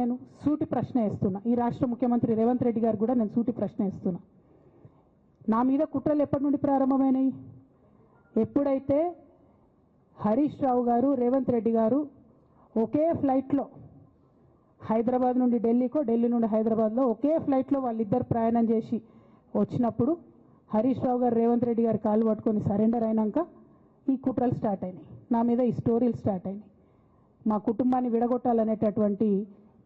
నేను సూటి ప్రశ్న వేస్తున్నా. ఈ రాష్ట్ర ముఖ్యమంత్రి రేవంత్ రెడ్డి గారు కూడా నేను సూటి ప్రశ్న వేస్తున్నా. నా మీద కుట్రలు ఎప్పటి నుండి ప్రారంభమైనాయి? ఎప్పుడైతే హరీష్ రావు గారు రేవంత్ రెడ్డి గారు ఒకే ఫ్లైట్లో హైదరాబాద్ నుండి ఢిల్లీకో ఢిల్లీ నుండి హైదరాబాద్లో ఒకే ఫ్లైట్లో వాళ్ళిద్దరు ప్రయాణం చేసి వచ్చినప్పుడు హరీష్ రావు గారు రేవంత్ రెడ్డి గారు కాలు పట్టుకొని సరెండర్ అయినాక ఈ కుట్రలు స్టార్ట్ అయినాయి. నా మీద ఈ స్టోరీలు స్టార్ట్ అయినాయి. మా కుటుంబాన్ని విడగొట్టాలనేటటువంటి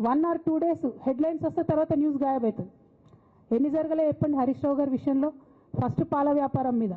one or two days headlines వస్తే తర్వాత న్యూస్ గాయబవుతుంది ఎన్ని జరగలే చెప్పండి హరీష్ రావు గారి విషయంలో? ఫస్ట్ పాల వ్యాపారం మీద.